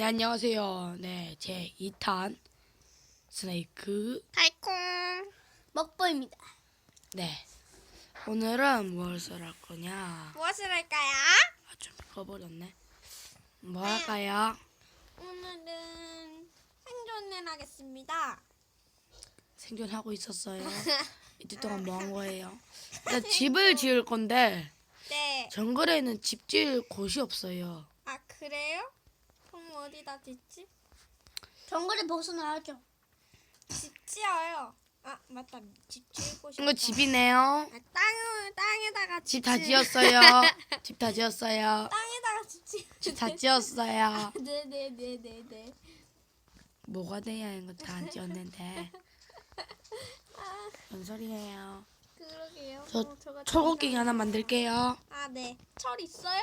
네, 안녕하세요. 네, 제 2탄 스네이크. 달콤 먹보입니다. 네. 오늘은 무엇을 할 거냐? 무엇을 할까요? 아, 좀 꺼버렸네. 뭐 할까요? 오늘은 생존을 하겠습니다. 생존하고 있었어요. 이틀 동안 뭐 한 거예요? 일단 집을 지을 건데 네. 정글에는 집 지을 곳이 없어요. 아 그래요? 어디다 짓지? 정글에 벗어나야죠. 집 지어요. 아 맞다. 집 지을 곳이 이거. 집이네요. 아, 땅을 땅에다가 집다 지- 지었어요. 집 다 지었어요. 땅에다가 집 지. 집 다 지었어요. 네네네네네. 뭐가 돼야 이거 다 안 지었는데. 뭔 소리예요? 그러게요. 저 어, 저가 진짜- 하나 만들게요. 아 네. 철 있어요?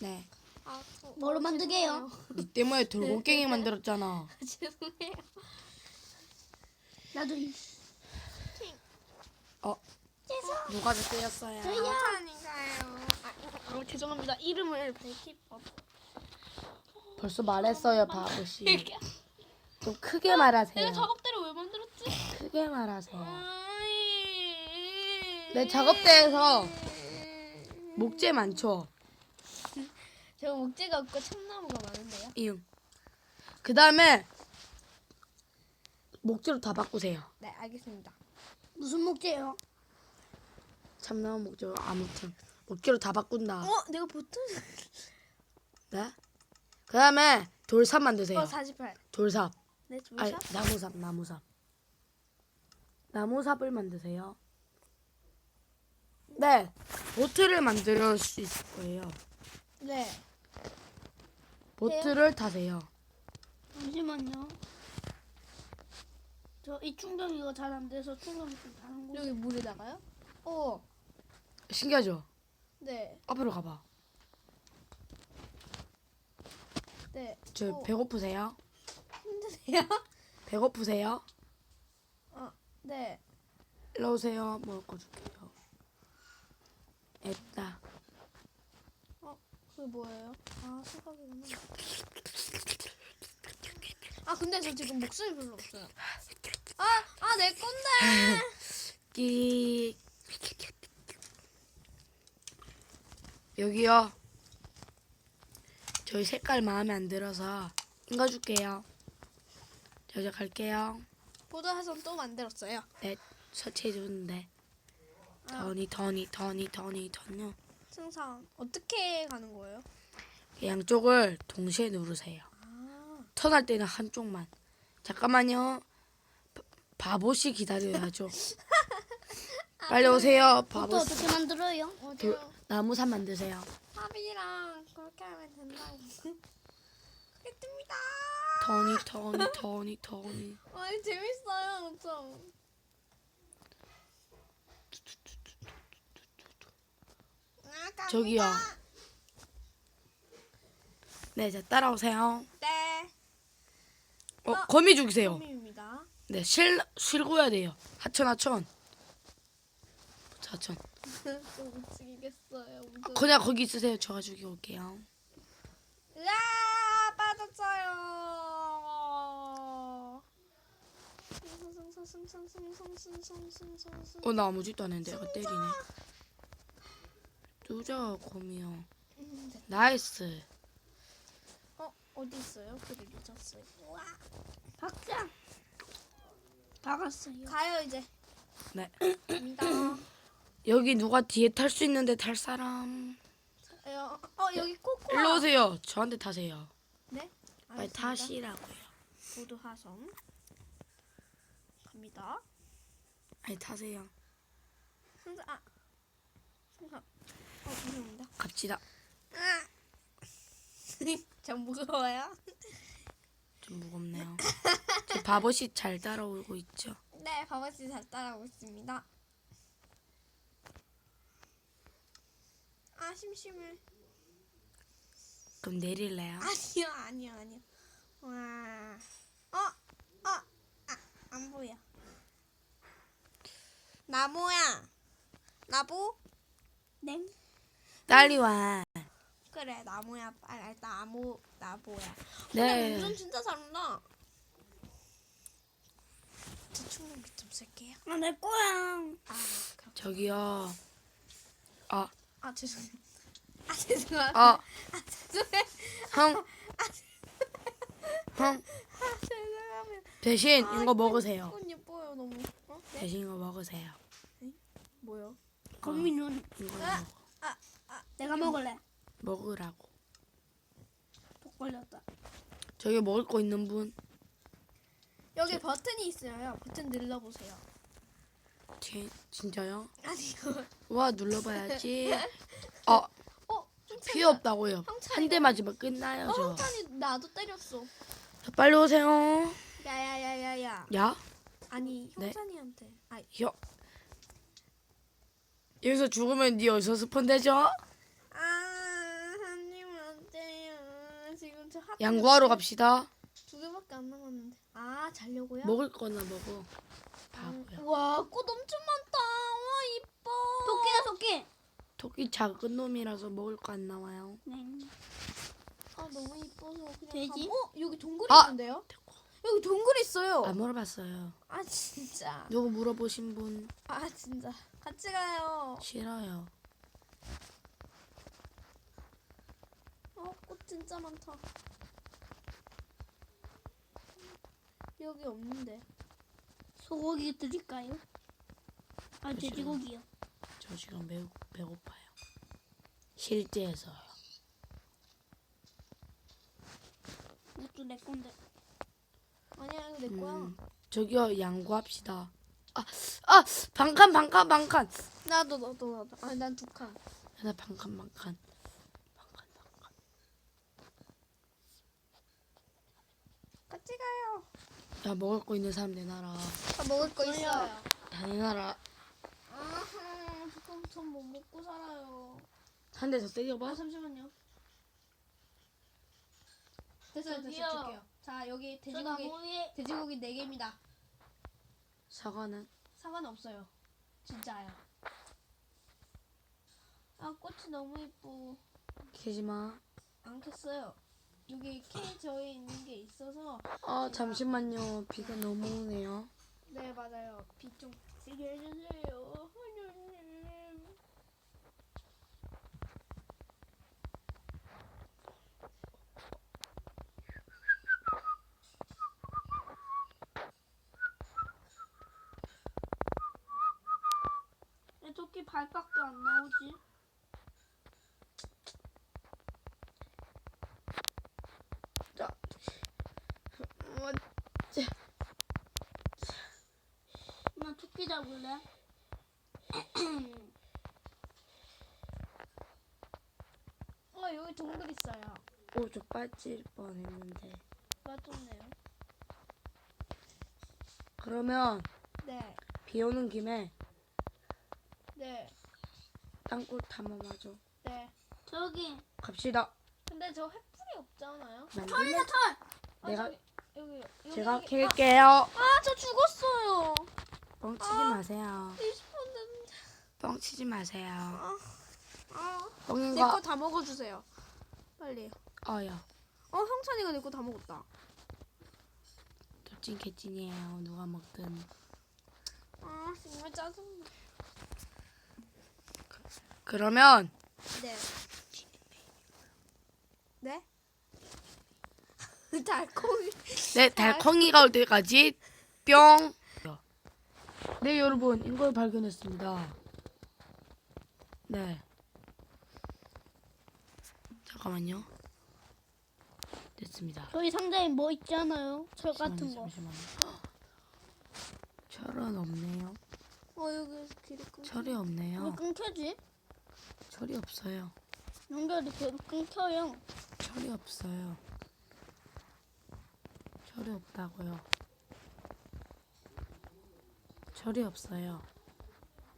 네. 아 저, 뭐로 어, 만들게요? 니 때문에 돌곡갱이 만들었잖아. 죄송해요. 나도 이- 어? 누가 저 때렸어요? 저요. 아닌가요? 아, 어, 죄송합니다. 이름을 밝힐 법. 벌써 말했어요, 바보씨. 좀 크게 말하세요. 내가 작업대를 왜 만들었지? 크게 말하세요. 내내 작업대에서 목재 많죠? 저 목재가 없고 참나무가 많은데요. 이응. 그 다음에 목재로 다 바꾸세요. 네, 알겠습니다. 무슨 목재요? 참나무 목재로 아무튼 목재로 다 바꾼다. 어, 내가 보통 네? 그 다음에 돌삽 만드세요. 어 48. 돌삽. 네, 아니 조사. 나무삽 나무삽 나무삽을 만드세요 네 보트를 만들 수 있을 거예요 네. 보트를 타세요 잠시만요. 저 이 충전 이거 잘 안 돼서 충전 좀 다른 곳. 여기 물에다가요? 어. 신기하죠 네. 앞으로 가봐 네. 저 어, 배고프세요 힘드세요? 배고프세요 어. 네. 일로 오세요 먹을 거 줄게요 됐다 그게 뭐예요? 아, 수박이구나. 아, 근데 저 지금 목소리 별로 없어요. 아, 아, 내 건데. 끼 여기요 저희 색깔 마음에 안 들어서 읽어줄게요 저 이제 갈게요 보도화선 또 만들었어요. 네 설치해 주는데 더니 더니 더니 더니 더니 승상 어떻게 가는 거예요? 양쪽을 동시에 누르세요 아, 턴할 때는 한쪽만 잠깐만요 바- 바보씨 기다려야죠 빨리 오세요 또 바보 어떻게 만들어요? 어디요? 나무삽 만드세요 합이랑 그렇게 하면 된다고. 그랬습니다. 더니 더니 더니 더니 아니 재밌어요, 엄청. 아, 저기요. 네, 자 따라오세요. 네. 어, 어. 거미 죽이세요. 범입니다. 네, 실 실고야 돼요. 하천 하천. 하천. 못 죽이겠어요. 무서워. 그냥 거기 있으세요. 저가 죽이고 올게요. 으아 빠졌어요. 승승승승승승승승승승. 어, 나 아무 짓도 안 했는데 이거 때리네. 거미요. 음, 네. 나이스. 어 어디 있어요? 그를 잊었어요. 우와. 박장. 다 갔어요. 가요 이제. 네. 갑니다. 여기 누가 뒤에 탈 수 있는데 탈 사람? 어, 어 여기 코코아. 일로 오세요. 저한테 타세요. 네. 빨리 알겠습니다. 타시라고요. 보도 하섬. 갑니다. 아니 타세요. 승사 아 승사. 어 죄송합니다. 갑시다. 아. 전 무서워요. 좀 무겁네요. 저 바보씨 잘 따라오고 있죠. 네, 바바씨 잘 따라오고 있습니다. 아 심심해. 그럼 내릴래요? 아니요, 아니요, 아니요. 와, 어, 어, 아, 안 보여. 나무야, 나무. 네. 빨리 와. 그래 나무야 빨리 나무 나무야. 네. 운전 진짜 잘한다. 저 충전기 좀 쓸게요. 아, 내 거야. 아 그럼 저기요. 아, 아 죄송해요. 아 죄송해요. 아, 아 죄송해요. 형. 형, 아 죄송해요. 대신 아, 이거 먹으세요. 이건 예뻐요 너무. 어? 네? 대신 이거 먹으세요. 뭐요? 거미눈. 이거 아. 먹어. 내가 먹을래. 먹으라고. 독 걸렸다. 저기 먹을 거 있는 분? 여기 버튼이 있어요. 버튼 눌러보세요. 지, 진짜요? 아니요. 와, 눌러봐야지. 어, 어? 필요 없다고요. 형찬이가- 한대 맞으면 끝나요, 어, 저. 형찬이 나도 때렸어. 자, 빨리 오세요. 야야야야야. 야, 아니 네. 형찬이한테. 아 형. 여기서 죽으면 니 어디서 스폰 되죠? 아, 한님 안 양구하러 갑시다. 두 개밖에 안 남았는데. 아, 자려고요? 먹을 거나 먹어. 바보야. 와, 꽃 엄청 많다. 와, 이뻐. 토끼야, 토끼. 토끼 작은 놈이라서 먹을 거 안 나와요. 네. 아, 너무 이뻐서 그냥 돼지? 가- 어, 여기 동굴이 아! 있는데요? 여기 동굴 있어요. 안 물어봤어요. 아, 진짜. 누구 물어보신 분 아, 진짜. 같이 가요. 싫어요. 어, 꽃 진짜 많다. 여기 없는데. 소고기 드릴까요? 아. 돼지고기요. 저 지금 매우 배고파요. 실제에서요. 이것도 내 건데. 아니야, 이거 내 거야. 음, 저기요 양구합시다. 아, 아 반칸 반칸 반칸. 나도, 나도, 나도. 아니, 난두 칸. 나 반칸. 반칸 반칸. 가요. 야 먹을 거 있는 사람 내놔라. 다 먹을 거 있어요. 다 내놔라. 아하, 그럼 전못 먹고 살아요. 한 대 더 때려봐. 아, 잠시만요. 됐어요, 됐어요. 줄게요. 자, 여기 저 돼지고기, 나무 위에 돼지고기 4개입니다. 사과는 상관없어요. 진짜요. 아, 꽃이 너무 예뻐. 캐지 마. 안 켰어요. 여기 캐 저에 있는 게 있어서. 아 잠시만요. 비가 너무 오네요. 네, 맞아요. 비좀 세게 해주세요. 왜 토끼 발밖에 안 나오지? 자. 어, 잡을래? 어, 여기 동굴 있어요. 오, 저 빠질 뻔했는데. 맞췄네요. 그러면 네, 비 오는 김에 네, 땅굴 탐험하죠. 네. 저기 갑시다. 근데 저 횃불이 없잖아요. 만들면 털! 아, 내가- 저기, 여기, 여기. 제가 여기. 캘게요. 아, 저 죽었어요. 뻥치지 아. 마세요. 20분 됐는데. 뻥치지 마세요. 아, 뻥인 내거 거. 다 먹어주세요. 빨리. 어야. 어, 형찬이가 내 거 다 먹었다. 도찐 개찐이에요. 누가 먹든. 아, 정말 짜증나. 그러면 네. 네? 달콩이. 네 달콩이가 올 때까지 뿅. 네 여러분 이걸 발견했습니다. 네. 잠깐만요. 됐습니다. 저기 상자에 뭐 있잖아요. 철 같은 거. 잠시만요. 철은 없네요. 어, 여기 길이 끊겨. 철이 왜 없네요. 끊겨지? 철이 없어요. 연결이 계속 끊겨요. 철이 없어요. 철이 없다고요. 철이 없어요.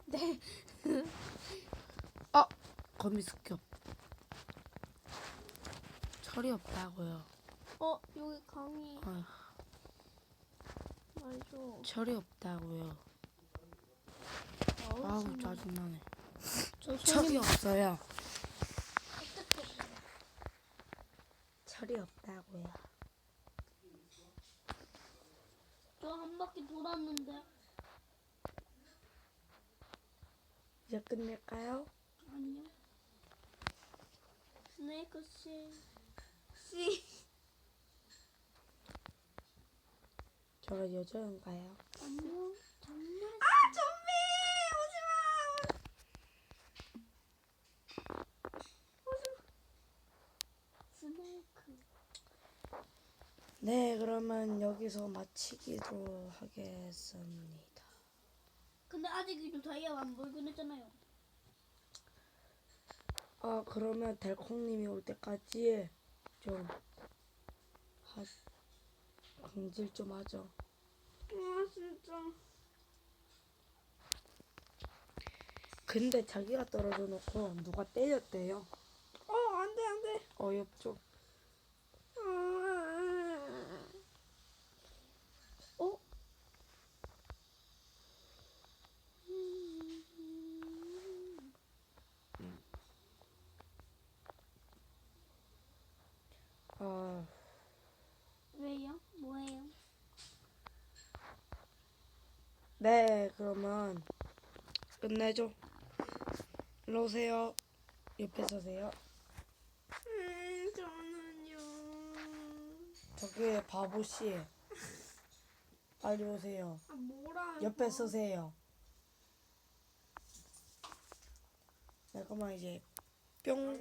네. 어, 거미 습격. 철이 없다고요. 어, 여기 강이 어, 말죠. 철이 없다고요. 아우. 짜증나네. 저 철이 손이 없어요. 철이 없다고요. 저한 바퀴 돌았는데 이제 끝낼까요? 아니요. 스네이크 씨. 씨. 저가 여자인가요? 안녕. 정말 아 좀비 오지 마. 스네이크. 네, 그러면 여기서 마치기로 하겠습니다. 근데 아직 이도 다이아가 안 보이긴 했잖아요. 아, 그러면 달콩님이 올 때까지 좀 하, 광질 좀 하죠. 아 진짜. 근데 자기가 떨어져 놓고 누가 때렸대요. 어 안돼 안돼. 어이없죠. 아. 어? 아, 왜요? 뭐예요? 네, 그러면 끝내죠. 일로 오세요. 옆에 서세요. 음 저는요. 저기 바보 씨. 빨리 오세요. 아 뭐라. 옆에 서세요. 잠깐만 이제 뿅.